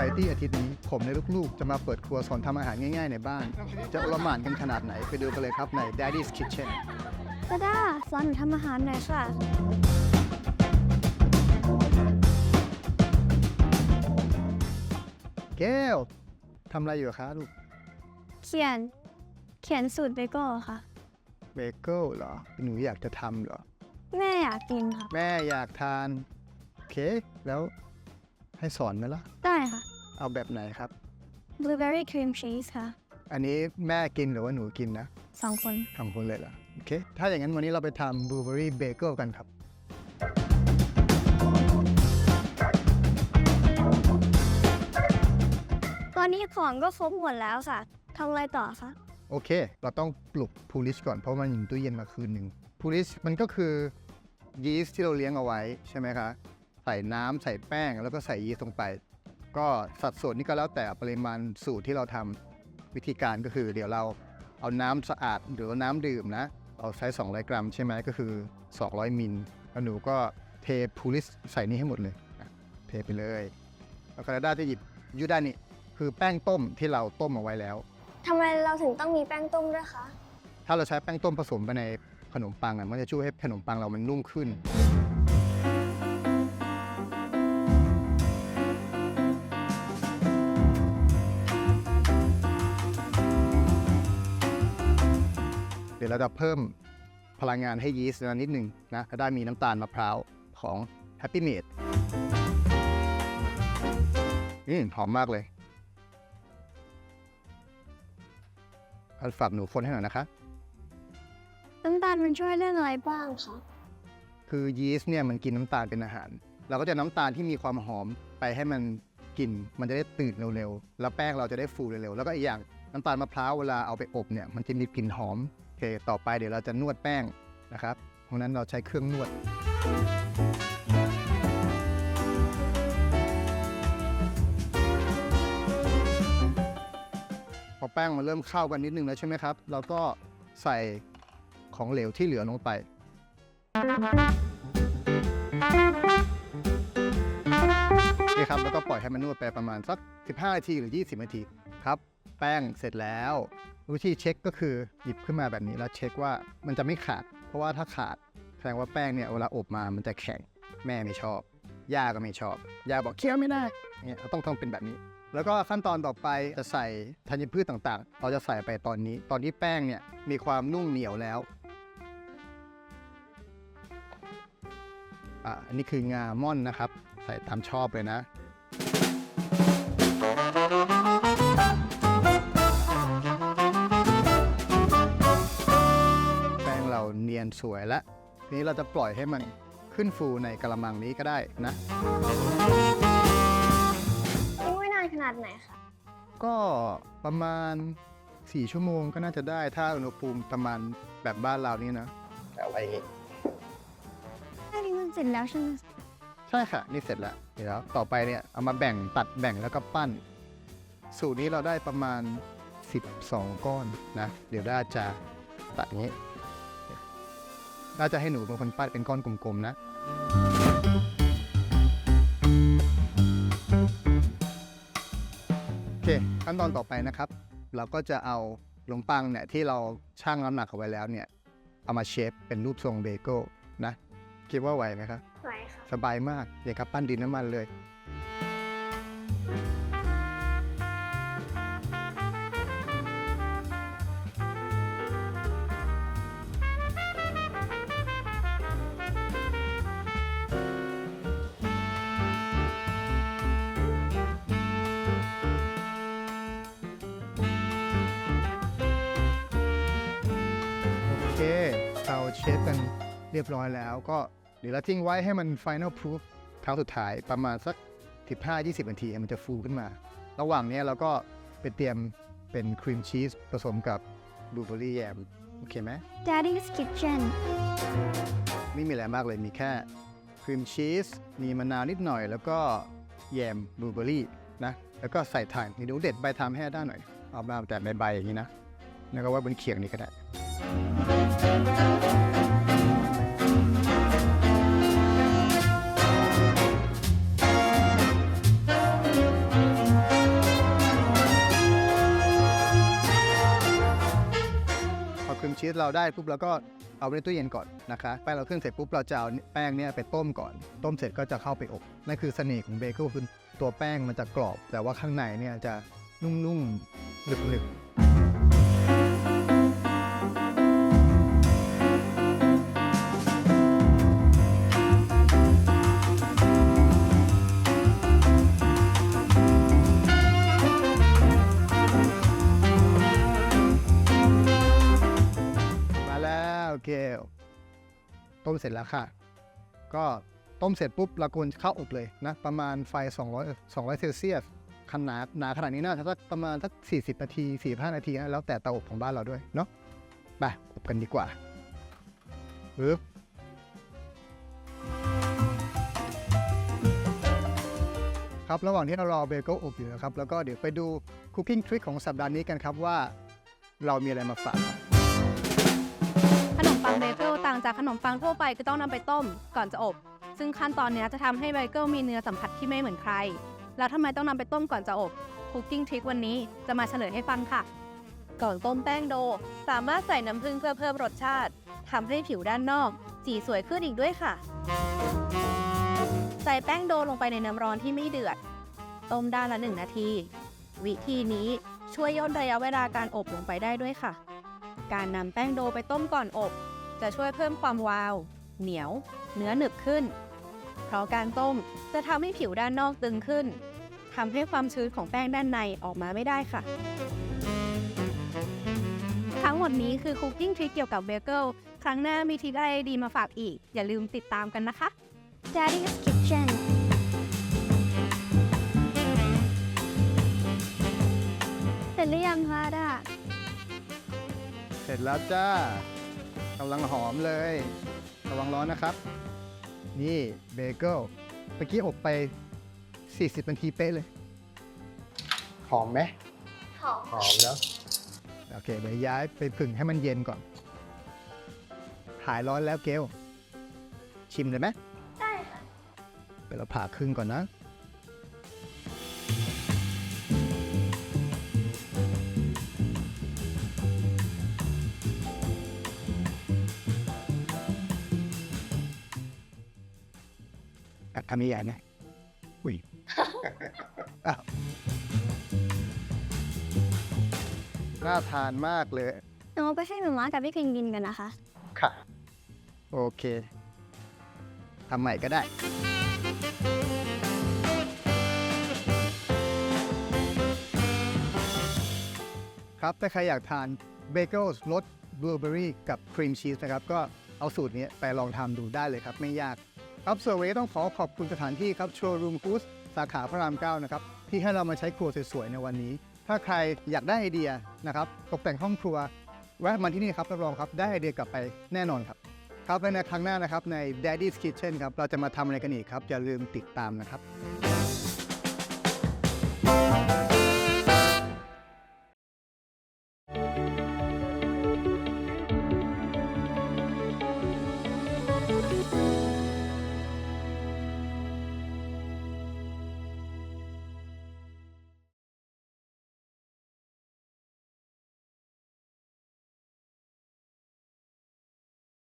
Variety อาทิตย์นี้ ผมและลูกๆ จะมาเปิดครัวสอนทำอาหารง่ายๆในบ้าน จะโอลหมานกันขนาดไหนไปดูกันเลยครับใน Daddy's Kitchen ดาด้าสอนหนูทำอาหารหน่อยค่ะ แก้วทำอะไรอยู่คะลูก เขียน เขียนสูตรเบเกิลค่ะ เบเกิลเหรอ หนูอยากจะทำเหรอ แม่อยากกินค่ะ แม่อยากทาน โอเค แล้ว ให้สอนไหมล่ะ ได้ค่ะ เอาแบบไหนครับ blueberry cream cheese ค่ะอันนี้แม่กินหรือว่าหนูกินนะสองคน ทำคนเลยเหรอโอเค ถ้าอย่างนั้นวันนี้เราไปทำบลูเบอรี่เบเกิลกันครับ ตอนนี้ของก็ครบหมดแล้วค่ะทำอะไรต่อคะ โอเค เราต้องปลุกพูลิชก่อนเพราะมันอยู่ตู้เย็นมาคืนหนึ่งพูลิชมันก็คือยีสต์ที่เราเลี้ยงเอาไว้ใช่ไหมคะ ใส่น้ำใส่แป้งแล้วก็ใส่ยีสต์ลงไป ก็สัดส่วนนี้ก็แล้วแต่ปริมาณสูตรที่เราทำวิธีการก็คือ เดี๋ยวเราเอาน้ำสะอาดหรือน้ำดื่มนะเราใช้ 200 กรัมใช่ไหมก็คือ 200 มิลแล้วหนูก็เทพูลิชใส่นี่ให้หมดเลยเทไปเลยแล้วก็ด้าจะหยิบยูด้านนี่คือแป้งต้มที่เราต้มเอาไว้แล้วทำไมเราถึงต้องมีแป้งต้มด้วยคะ ถ้าเราใช้แป้งต้มผสมไปในขนมปังอะมันจะช่วยให้ขนมปังเรามันนุ่มขึ้น เดี๋ยวเราจะเพิ่มพลังงานให้ยีสต์นิดหนึ่งนะถ้าได้มีน้ำตาลมะพร้าวของ Happy Made อืมหอมมากเลยเอาฝากหนูคนให้หน่อยนะคะ น้ำตาลมันช่วยเรื่องอะไรบ้างคะ คือยีสต์เนี่ยมันกินน้ำตาลเป็นอาหาร เราก็จะน้ำตาลที่มีความหอมไปให้มันกิน มันจะได้ตื่นเร็วๆ แล้วแป้งเราจะได้ฟูเร็วๆ แล้วก็อีกอย่างน้ำตาลมะพร้าวเวลาเอาไปอบเนี่ย มันจะมีกลิ่นหอมโอ เค ต่อไปเดี๋ยวเราจะนวดแป้งนะครับ เพราะฉะนั้นเราใช้เครื่องนวด พอแป้งมันเริ่มเข้ากันนิดนึงแล้วใช่ไหมครับ เราก็ใส่ของเหลวที่เหลือลงไป นี่ครับ แล้วก็ปล่อยให้มันนวดไปประมาณสัก 15 นาทีหรือ 20 นาทีครับ แป้งเสร็จแล้ว วิธีเช็คก็คือหยิบขึ้นมาแบบนี้แล้วเช็คว่ามันจะไม่ขาด เพราะว่าถ้าขาดแสดงว่าแป้งเนี่ยเวลาอบมามันจะแข็งแม่ไม่ชอบย่าก็ไม่ชอบย่าบอกเคี้ยวไม่ได้เนี่ยต้องต้องเป็นแบบนี้ แล้วก็ขั้นตอนต่อไปจะใส่ธัญพืชต่างๆ เราจะใส่ไปตอนนี้ ตอนที่แป้งเนี่ยมีความนุ่มเหนียวแล้วอ่าอันนี้คืองาม่อนนะครับ ใส่ตามชอบเลยนะ เราเนียนสวยแล้วทีนี้เราจะปล่อยให้มันขึ้นฟูในกระมังนี้ก็ได้นะทิ้งไว้นานขนาดไหนคะก็ประมาณ 4 ชั่วโมงก็น่าจะได้ถ้าอุณหภูมิประมาณแบบบ้านเรานี่นะแต่ไว้อย่างงี้แค่นี้มันเสร็จแล้วใช่ไหมใช่ค่ะนี่เสร็จแล้วเดี๋ยวต่อไปเนี่ยเอามาแบ่งตัดแบ่งแล้วก็ปั้น สูตรนี้เราได้ประมาณ 12 ก้อนนะ เดี๋ยวด้าจะตัดอย่างนี้ ด้าจะให้หนูเป็นคนปั้นเป็นก้อนกลมๆนะ โอเค ขั้นตอนต่อไปนะครับ เราก็จะเอาขนมปังเนี่ยที่เราชั่งน้ำหนักเอาไว้แล้วเนี่ย เอามาเชฟเป็นรูปทรงเบเกิลนะ คิดว่าไหวไหมครับ ไหวค่ะ สบายมาก อย่างกับปั้นดินน้ำมันเลย เคเราเชฟกันเรียบร้อยแล้ว ก็เดี๋ยวเราทิ้งไว้ให้มัน final proof ครั้งสุดท้ายประมาณสัก 15-20 นาที มันจะฟูขึ้นมา ระหว่างเนี้ยเราก็ไปเตรียมเป็นครีมชีสผสมกับบลูเบอรี่แยมโอเคไหม Daddy's Kitchen ไม่มีอะไรมากเลยมีแค่ครีมชีสมีมะนาวนิดหน่อย แล้วก็แยมบลูเบอรี่นะแล้วก็ใส่ถ่านนี่ดูเด็ดใบทามให้ได้หน่อย เอามาแต่ใบๆอย่างนี้นะ แล้วก็ไว้บนเขียงนี้ก็ได้ พอครีมชีสเราได้ปุ๊บเราก็เอาไปในตู้เย็นก่อนนะคะแป้งเราขึ้นเสร็จปุ๊บเราจะเอาแป้งเนี่ยไปต้มก่อน ต้มเสร็จก็จะเข้าไปอบนั่นคือเสน่ห์ของเบเกิลคือตัวแป้งมันจะกรอบ แต่ว่าข้างในเนี่ยจะนุ่มๆหนึบๆ แล้วเกลต้มเสร็จแล้วค่ะ ก็ต้มเสร็จปุ๊บเราควรเข้าอบเลยนะ ประมาณไฟ 200 200เซลเซียสขนาดหนาขนาดนี้น่าจะสักประมาณสัก 40 นาที 45 นาทีนะแล้วแต่เตาอบของบ้านเราด้วยเนาะไปอบกันดีกว่าปึ๊บครับระหว่างที่เรารอเบเกิลอบอยู่นะครับ แล้วก็เดี๋ยวไปดูคุกกิ้งทริคของสัปดาห์นี้กันครับว่า เรามีอะไรมาฝากครับ ปังเบเกิลต่างจากขนมปังทั่วไปคือต้องนำไปต้มก่อนจะอบ ซึ่งขั้นตอนนี้จะทำให้เบเกิลมีเนื้อสัมผัสที่ไม่เหมือนใคร แล้วทำไมต้องนำไปต้มก่อนจะอบคุกกิ้งทริควันนี้จะมาเฉลยให้ฟังค่ะ ก่อนต้มแป้งโด สามารถใส่น้ำผึ้งเพื่อเพิ่มรสชาติทำให้ผิวด้านนอก สีสวยขึ้นอีกด้วยค่ะ ใส่แป้งโดลงไปในน้ำร้อนที่ไม่เดือด ต้มด้านละ1นาที วิธีนี้ช่วยย่นระยะเวลาการอบลงไปได้ด้วยค่ะ การนำแป้งโดไปต้มก่อนอบ จะช่วยเพิ่มความวาว เหนียว เนื้อหนึบขึ้น เพราะการต้มจะทำให้ผิวด้านนอกตึงขึ้นทำให้ความชื้นของแป้งด้านในออกมาไม่ได้ค่ะ ทั้งหมดนี้คือคุกกิ้งทริคเกี่ยวกับเบเกิลครั้งหน้ามีทริคอะไรดีมาฝากอีก อย่าลืมติดตามกันนะคะ Daddy's Kitchen เส กำลังหอมเลย ระวังร้อนนะครับ นี่เบเกิลเมื่อกี้อบไป 40นาทีเป๊ะเลย หอมไหมหอมหอมแล้วโอเคเดี๋ยวย้ายไปผึ่งให้มันเย็นก่อน หายร้อนแล้วเกลชิมเลยไหมได้ค่ะเดี๋ยวเราผ่าครึ่งก่อนนะ คำใหญ่ๆนะอุ้ยอ้าวน่าทานมากเลย หนูเอาไปให้หมาม้ากับพี่คิงกินกันนะคะ ค่ะ โอเคทำใหม่ก็ได้ ครับ ถ้าใครอยากทานเบเกิลรสบลูเบอรี่กับครีมชีสนะครับ ก็เอาสูตรนี้ไปลองทำดูได้เลยครับ ไม่ยาก ครับเซอร์เวต้องขอขอบคุณสถานที่ครับ Showroom g o o s สาขาพระราม9นะครับที่ให้เรามาใช้ครัวสวยๆในวันนี้ ถ้าใครอยากได้ไอเดียนะครับตกแต่งห้องครัวแวะมาที่นี่ครับรับรองครับได้ไอเดียกลับไปแน่นอนครับ ครับและในครั้งหน้านะครับใน Daddy's Kitchen ครับเราจะมาทำอะไรกันอีกครับอย่าลืมติดตามนะครับ